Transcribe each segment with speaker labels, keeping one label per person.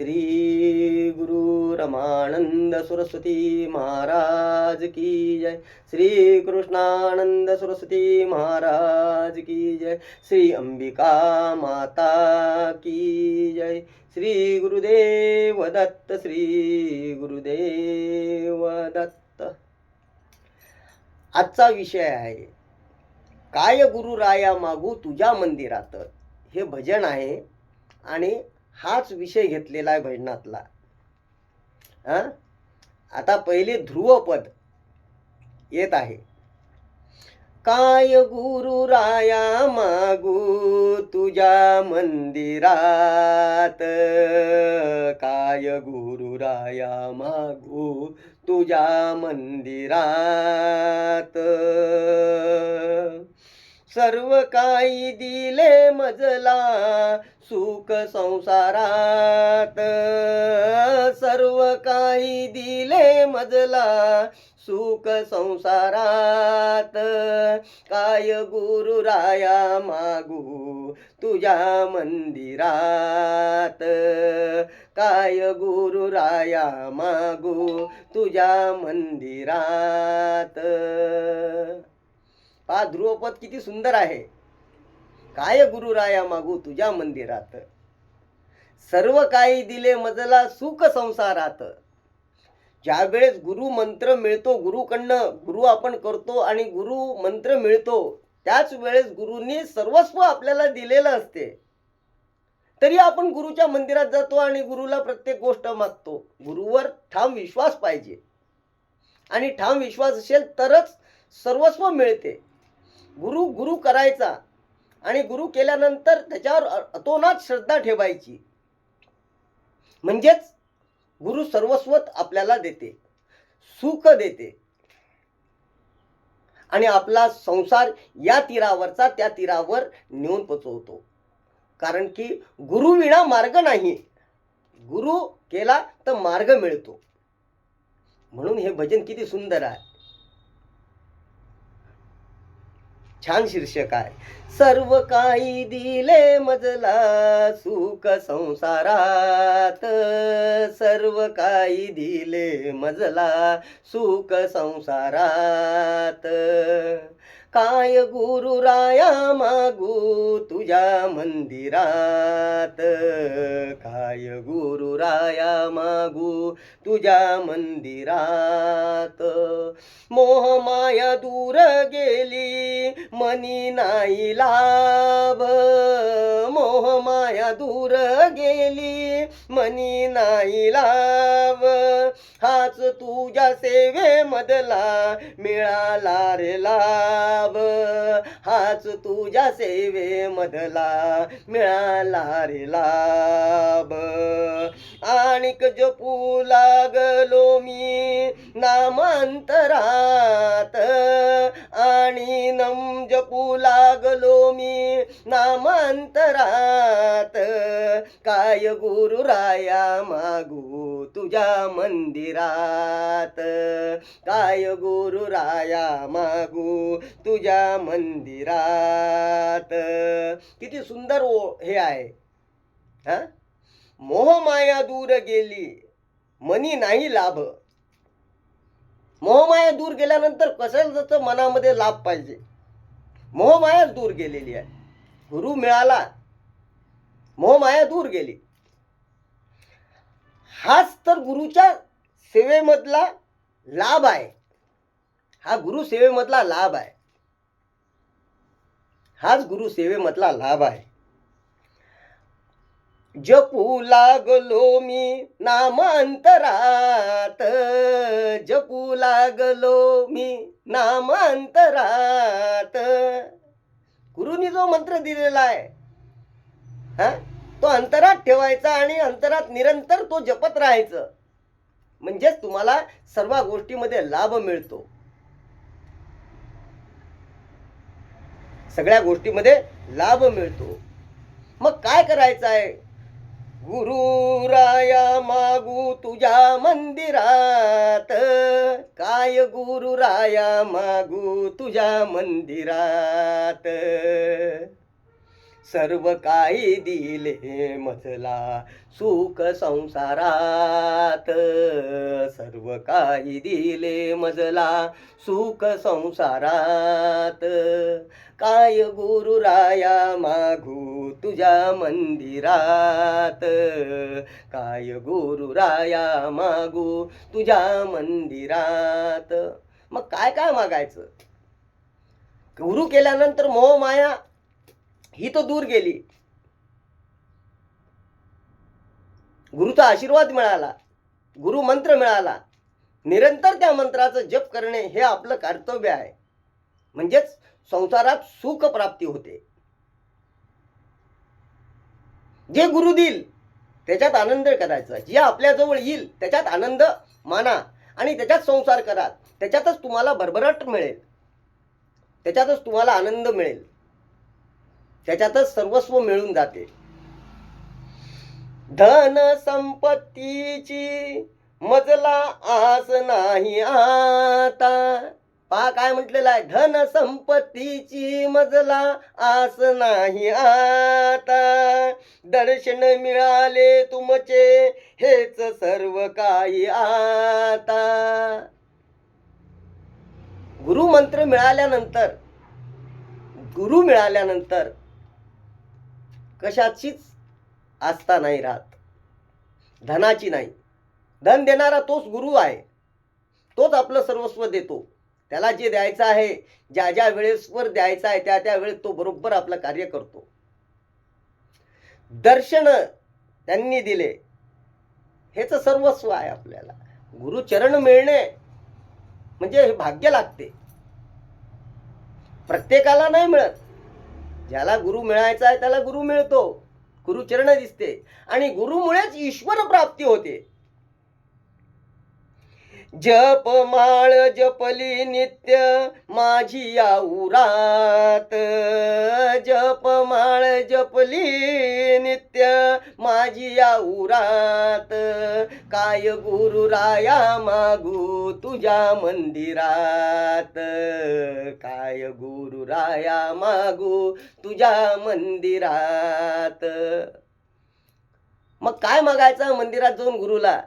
Speaker 1: श्री गुरु रमानंद सरस्वती महाराज की जय। श्री कृष्णानंद सरस्वती महाराज की जय। श्री अंबिका माता की जय। श्री गुरुदेव दत्त श्री गुरुदेव दत्त। आजचा विषय आहे काय गुरु राया मागू तुझ्या मंदिरात? हे भजन आहे आणि हाच विषय घेतलेला आहे भजनातला. हा? आता पहिले ध्रुवपद येत आहे. काय गुरु राया मागू तुझ्या मंदिरात? काय गुरु राया मागू तुझ्या मंदिरात? सर्व काही दिले मजला सुख संसारात. सर्व काही दिले मजला सुख संसारात. काय गुरु राया मागू तुझ्या मंदिरात. काय गुरु राया मागू तुझ्या मंदिरात. पहा ध्रुवपद किती सुंदर आहे. काय गुरु राया मागू तुझ्या मंदिरात? सर्व काही दिले मजला सुख संसारात. ज्या वेळेस गुरु मंत्र मिळतो गुरुकडनं गुरु आपण करतो आणि गुरु मंत्र मिळतो त्याच वेळेस गुरुंनी सर्वस्व आपल्याला दिलेलं असते. तरी आपण गुरुच्या मंदिरात जातो आणि गुरुला प्रत्येक गोष्ट मागतो. गुरुवर ठाम विश्वास पाहिजे. आणि ठाम विश्वास असेल तरच सर्वस्व मिळते. गुरु गुरु करायचा. आणि गुरु केल्यानंतर त्याच्यावर अतोनात श्रद्धा ठेवायची. म्हणजेच गुरु सर्वस्वत आपल्याला देते. सुख देते. आणि आपला संसार या तीरावरचा त्या तीरावर नेऊन पोचवतो. कारण की गुरु विना मार्ग नाही. गुरु केला तर मार्ग मिळतो. म्हणून हे भजन किती सुंदर आहे. छान शीर्षक आहे. सर्व काही दिले मजला सुख संसारात. सर्व काही दिले मजला सुख संसारात. काय गुरु राया मागू तुझ्या मंदिरात? काय गुरु राया मागू तुझ्या मंदिरात? मोह माया दूर गेली मनी नाही लाभ. मोह माया दूर गेली मनी नाही लाभ. हाच तुझ्या सेवेमधला मिळाला रे लाभ. हाच तुझ्या सेवेमधला मिळाला रे लाभ. आणिक जपू लागलो मी नामांतरात. आणि नम जपू लागलो मी नामांतरात. काय गुरु राया मागू तुझ्या मंदिरात? काय गुरु राया मागू तुझ्या मंदिरात? किती सुंदर ओ हे आहे. हा? मोहमाया दूर गेली मनी नाही लाभ. मोहमाया दूर गेल्यानंतर कसं जसं मनामध्ये लाभ पाहिजे. मोहमायाच दूर गेलेली आहे. गुरु मिळाला. मोहमाया दूर गेली. हाच तर गुरुच्या सेवेमधला लाभ आहे. हा गुरु सेवेमधला लाभ आहे. हाच गुरु सेवेमधला लाभ आहे. जपू लागलो मी नामांतरात. जपू लागलो मी नामांतरात. गुरुनी जो मंत्र दिलेला आहे हा तो अंतरात ठेवायचा आणि अंतरात निरंतर तो जपत राहायचं. म्हणजेच तुम्हाला सर्व गोष्टीमध्ये लाभ मिळतो. सगळ्या गोष्टीमध्ये लाभ मिळतो. मग काय करायचं आहे? गुरुराया मागू तुझ्या मंदिरात. काय गुरुराया मागू तुझ्या मंदिरात? सर्व काही दिले मजला सुख संसारात. सर्व काही दिले मजला सुख संसारात. काय गुरु राया मागू तुझ्या मंदिरात? काय गुरु राया मागू तुझ्या मंदिरात? मग काय काय मागायचं? गुरु केल्यानंतर मोह माया ही तो दूर गेली. गुरुचा आशीर्वाद मिळाला. गुरु मंत्र मिळाला. निरंतर त्या मंत्राचं जप करणे हे आपलं कर्तव्य आहे. म्हणजेच संसारात सुख प्राप्ती होते. जे गुरु देईल त्याच्यात आनंद करायचा. जे आपल्याजवळ येईल त्याच्यात आनंद माना आणि त्याच्यात संसार करा. त्याच्यातच तुम्हाला भरभराट मिळेल. त्याच्यातच तुम्हाला आनंद मिळेल. त्याच्यातच सर्वस्व मिळून जाते. धन संपत्तीची मजला आस नाही आता. पहा काय म्हटलेलं आहे? धन संपत्तीची मजला आस नाही आता. दर्शन मिळाले तुमचे हेच सर्व काही आता. गुरुमंत्र मिळाल्यानंतर गुरु मिळाल्यानंतर कशाचीच आस्था नाही राहत. धनाची नाही. धन देणारा तोच गुरु आहे. तोच आपलं सर्वस्व देतो. त्याला जे द्यायचं आहे ज्या ज्या वेळेसवर द्यायचं आहे त्या त्या वेळेस तो बरोबर आपलं कार्य करतो. दर्शन त्यांनी दिले. हेच सर्वस्व आहे आपल्याला. गुरुचरण मिळणे म्हणजे हे भाग्य लागते. प्रत्येकाला नाही मिळत. ज्याला गुरु मिळायचा आहे त्याला गुरु मिळतो. गुरुचरण दिसते. आणि गुरुमुळेच ईश्वर प्राप्ती होते. जप माळ जपली नित्य माझी आऊरात जप माळ जपली नित्य माझी आऊरात काय गुरु राया मागू तुझ्या मंदिरात. काय गुरु राया मागू तुझ्या मंदिरात. मग काय मागायचं मंदिरात जाऊन गुरुला?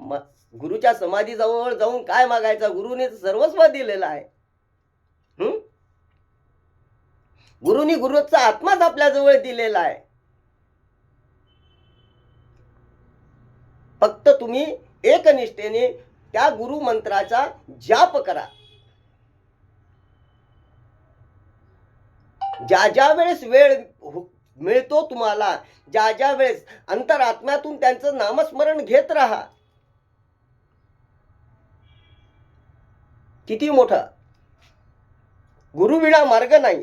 Speaker 1: मग गुरुच्या समाधीजवळ जाऊन काय मागायचा? गुरुने सर्वस्व दिलेलं आहे. हम्म गुरुनी गुरुचा आत्माच आपल्या जवळ दिलेला आहे. फक्त तुम्ही एकनिष्ठेने त्या गुरु मंत्राचा जाप करा. ज्या ज्या वेळेस वेळ हो मिळतो तुम्हाला ज्या ज्या वेळेस अंतरात्म्यातून त्यांचं नामस्मरण घेत राहा. किती मोठा? गुरुविणा मार्ग नाही.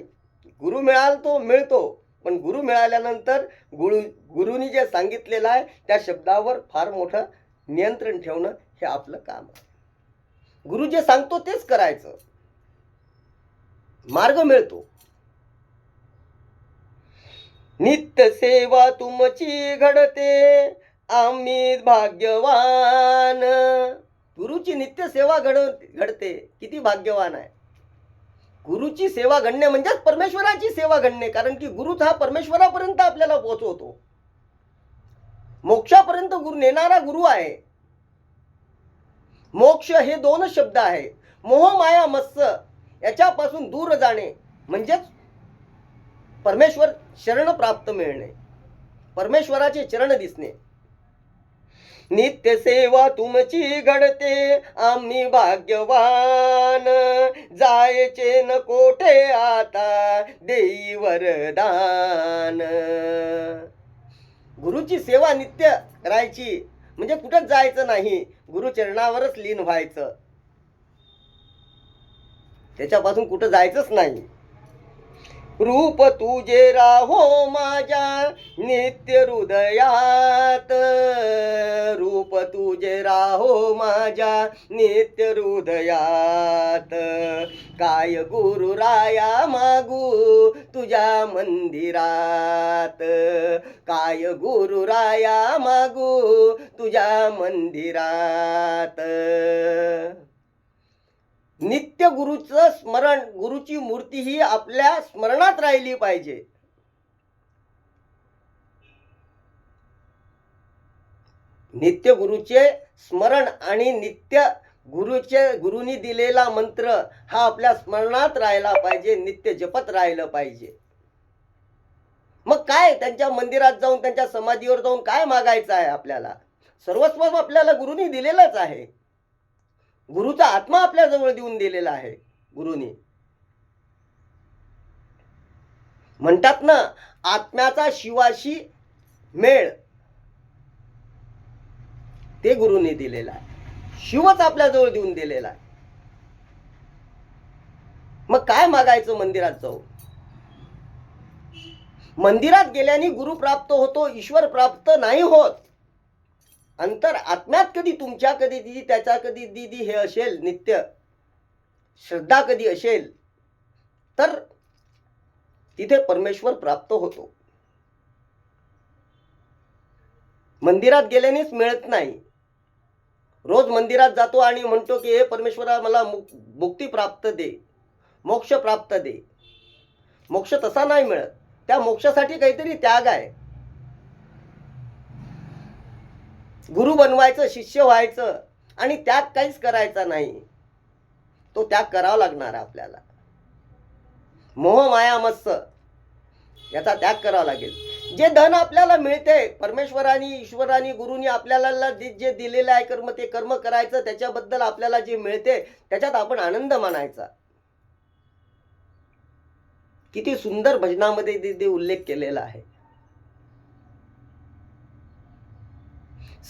Speaker 1: गुरु मिळाल तो मिळतो. पण गुरु मिळाल्यानंतर गुरु गुरुनी जे सांगितलेलं आहे त्या शब्दावर फार मोठं नियंत्रण ठेवणं हे आपलं काम आहे. गुरु जे सांगतो तेच करायचं. मार्ग मिळतो. नित्य सेवा तुमची घडते. आम्ही भाग्यवान. गुरुची नित्य सेवा घड घडते. किती भाग्यवान आहे. गुरुची सेवा घडणे म्हणजेच परमेश्वराची सेवा घडणे कारण की गुरुच हा परमेश्वरापर्यंत आपल्याला पोहोचवतो. मोक्षापर्यंत गुरु नेणारा गुरु आहे. मोक्ष हे दोन शब्द आहे मोह माया मत्स्य याच्यापासून दूर जाणे म्हणजेच परमेश्वर शरण प्राप्त मिळणे. परमेश्वराचे चरण दिसणे. नित्य सेवा तुमची घडते. आम्ही भाग्यवान. जायचे न कोठे आता? देई वरदान गुरुची सेवा नित्य करायची म्हणजे कुठंच जायचं नाही. गुरुचरणावरच लीन व्हायचं. त्याच्यापासून कुठं जायचंच नाही. रूप तुझे राहो माझ्या नित्य हृदयात. रूप तुझे राहो माझ्या नित्य हृदयात. काय गुरु राया मागू तुझ्या मंदिरात. काय गुरु राया मागू तुझ्या मंदिरात. नित्य गुरुचं स्मरण गुरुची मूर्ती ही आपल्या स्मरणात राहिली पाहिजे. नित्य गुरुचे स्मरण आणि नित्य गुरुचे गुरुनी दिलेला मंत्र हा आपल्या स्मरणात राहिला पाहिजे नित्य जपत राहिलं पाहिजे. मग काय त्यांच्या मंदिरात जाऊन त्यांच्या समाधीवर जाऊन काय मागायचं आहे आपल्याला? सर्वस्व आपल्याला गुरुनी दिलेलंच आहे. गुरुचा आत्मा आपल्या जवळ देऊन दिलेला आहे गुरुनी. म्हणतात ना आत्म्याचा शिवाशी मेळ. ते गुरुनी दिलेला आहे. शिवच आपल्या जवळ देऊन दिलेला आहे. मग काय मागायचं मंदिरात जाऊ मंदिरात गेल्याने गुरु प्राप्त होतो ईश्वर प्राप्त नाही होत. अंतर आत्म्यात कधी तुमच्या कधी दिदी त्याच्या कधी दिदी हे असेल नित्य श्रद्धा कधी असेल तर तिथे परमेश्वर प्राप्त होतो. मंदिरात गेल्यानेच मिळत नाही. रोज मंदिरात जातो आणि म्हणतो की हे परमेश्वरा मला मुक्ती प्राप्त दे मोक्ष प्राप्त दे. मोक्ष तसा नाही मिळत. त्या मोक्षासाठी काहीतरी त्याग आहे. गुरु बनवायचं शिष्य व्हायचं आणि त्याग काहीच करायचा नाही. तो त्याग करावा लागणार आपल्याला. मोह माया मत्स याचा त्याग करावा लागेल. जे धन आपल्याला मिळते परमेश्वराने ईश्वराने गुरुनी आपल्याला जे जे दिलेलं आहे कर्म ते कर्म करायचं त्याच्याबद्दल आपल्याला जे मिळते त्याच्यात आपण आनंद मानायचा. किती सुंदर भजनामध्ये ते उल्लेख केलेला आहे.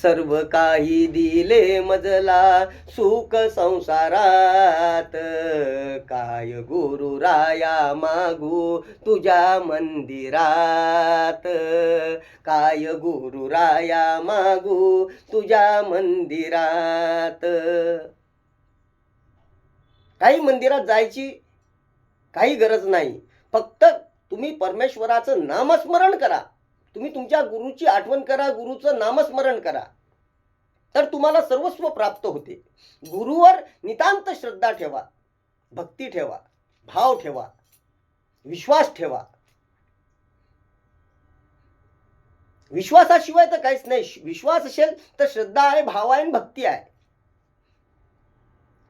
Speaker 1: सर्व काही दिले मजला सुख संसारात. काय गुरु राया मागू तुझ्या मंदिरात? काय गुरु राया मागू तुझ्या मंदिरात? काही मंदिरात जायची काही गरज नाही. फक्त तुम्ही परमेश्वराचं नामस्मरण करा. तुम्ही तुमच्या गुरुची आठवण करा गुरुचं नामस्मरण करा. तर तुम्हाला सर्वस्व प्राप्त होते. गुरुवर नितांत श्रद्धा ठेवा भक्ती ठेवा भाव ठेवा विश्वास ठेवा. विश्वासाशिवाय तर काहीच नाही. विश्वास असेल तर श्रद्धा आहे भाव आहे भक्ती आहे.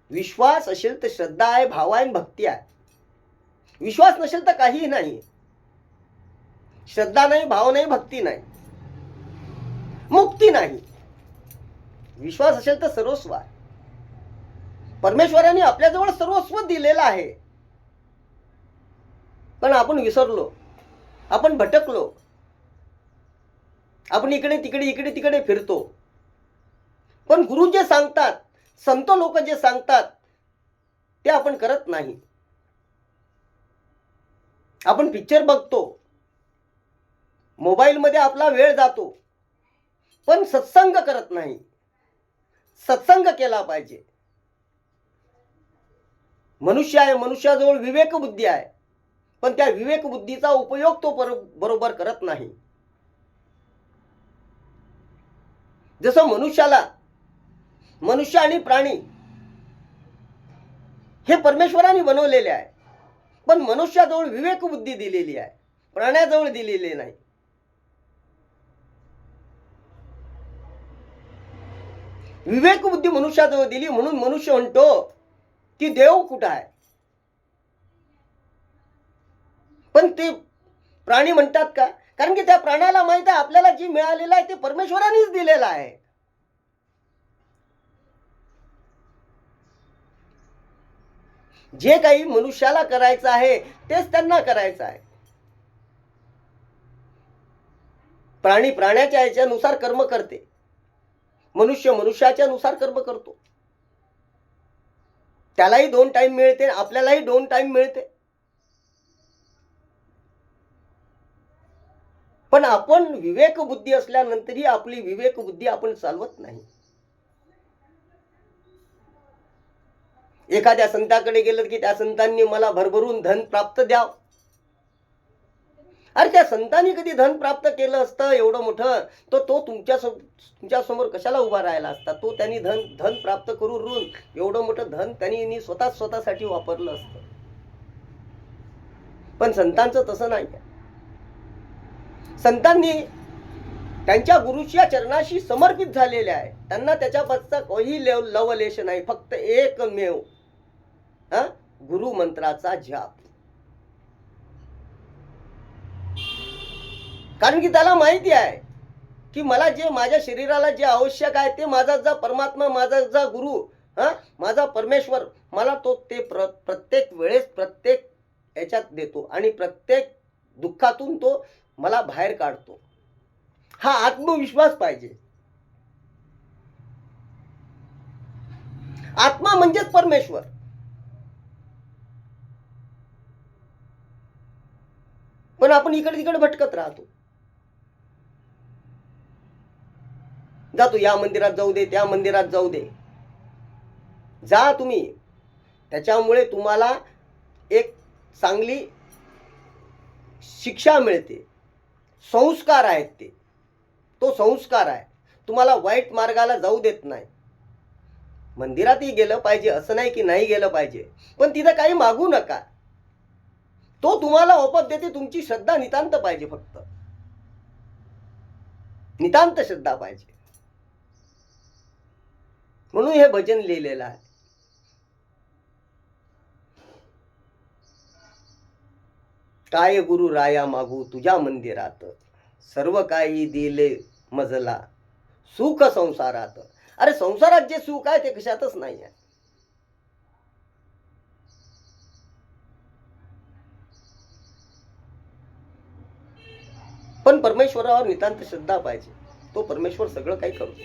Speaker 1: विश्वास असेल तर श्रद्धा आहे भाव आहे भक्ती आहे. विश्वास नसेल तर काहीही नाही. श्रद्धा नाही भाव नाही भक्ती नाही. मुक्ती नाही. विश्वास असेल तर सर्वस्व आहे. परमेश्वराने आपल्याजवळ सर्वस्व दिलेलं आहे. पण आपण विसरलो आपण भटकलो आपण इकडे तिकडे इकडे तिकडे फिरतो. पण गुरु जे सांगतात संत लोक जे सांगतात ते आपण करत नाही. आपण पिक्चर बघतो. मोबाईलमध्ये आपला वेळ जातो. पण सत्संग करत नाही. सत्संग केला पाहिजे. मनुष्य आहे मनुष्याजवळ विवेक बुद्धी आहे. पण त्या विवेक बुद्धीचा उपयोग तो बरोबर करत नाही. जसं मनुष्याला मनुष्य आणि प्राणी हे परमेश्वराने बनवलेले आहे. पण मनुष्याजवळ विवेक बुद्धी दिलेली आहे. प्राण्याजवळ दिलेली नाही. विवेक बुद्धी मनुष्याजवळ दिली म्हणून मनुष्य म्हणतो की देव कुठं आहे? पण ते प्राणी म्हणतात का? कारण की त्या प्राण्याला माहीत आहे आपल्याला जी मिळालेलं आहे ते परमेश्वरानेच दिलेलं आहे. जे काही मनुष्याला करायचं आहे तेच त्यांना करायचं आहे. प्राणी प्राण्याच्या याच्यानुसार कर्म करते. मनुष्य मनुष्याच्या नुसार कर्म करतो. त्यालाही दोन टाइम मिळते आपल्यालाही दोन टाइम मिळते. पण आपण विवेक बुद्धी असल्यानंतरही आपली विवेक बुद्धी आपण चालवत नाही. एखाद्या संताकडे गेलं की त्या संतांनी मला भरभरून धन प्राप्त द्यावं. अरे त्या संतांनी कधी धन प्राप्त केलं असतं एवढं मोठं? तर तो तुमच्या सम- तुमच्यासमोर कशाला उभा राहिला असता? तो त्यांनी धन धन प्राप्त करून एवढं मोठं धन त्यांनी स्वतः स्वतःसाठी वापरलं असतं. पण संतांचं तसं नाही. संतांनी त्यांच्या गुरुच्या चरणाशी समर्पित झालेले आहे त्यांना त्याच्यापासचा काही लवलेश नाही. फक्त एकमेव हा? गुरु मंत्राचा जाप. कारण की त्याला माहिती आहे की मला जे माझ्या शरीराला जे आवश्यक आहे ते माझा जा परमात्मा माझा जा गुरु हा माझा परमेश्वर मला तो ते प्र प्रत्येक वेळेस प्रत्येक याच्यात देतो आणि प्रत्येक दुःखातून तो मला बाहेर काढतो. हा आत्मविश्वास पाहिजे. आत्मा म्हणजेच परमेश्वर. पण आपण इकडे तिकडे भटकत राहतो. जातो या मंदिरात जाऊ दे त्या मंदिरात जाऊ दे. जा तुम्ही. त्याच्यामुळे तुम्हाला एक चांगली शिक्षा मिळते. संस्कार आहेत ते. तो संस्कार आहे. तुम्हाला वाईट मार्गाला जाऊ देत नाही. मंदिरातही गेलं पाहिजे असं नाही की नाही गेलं पाहिजे. पण तिथं काही मागू नका. तो तुम्हाला ओपत देते तुमची श्रद्धा नितांत पाहिजे फक्त. नितांत श्रद्धा पाहिजे. म्हणून हे भजन लिहिलेलं आहे. काय गुरु राया मागू तुझ्या मंदिरात? सर्व काही दिले मजला सुख संसारात. अरे संसारात जे सुख आहे ते कशातच नाही आहे पण परमेश्वरावर नितांत श्रद्धा पाहिजे. तो परमेश्वर सगळं काही करतो.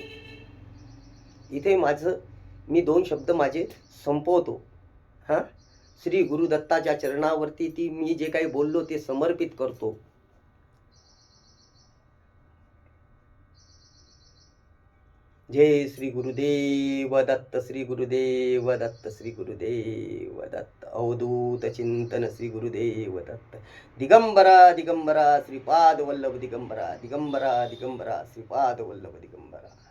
Speaker 1: इथे माझं मी दोन शब्द माझे संपवतो. हा? श्री गुरुदत्ताच्या चरणावरती ती मी जे काही बोललो ते समर्पित करतो. जय श्री गुरुदेव दत्त श्री गुरुदेव दत्त श्री गुरुदेव दत्त. अवधूत चिंतन श्री गुरुदेव दत्त. दिगंबरा दिगंबरा श्रीपाद वल्लभ दिगंबरा दिगंबरा दिगंबरा श्रीपाद वल्लभ दिगंबरा.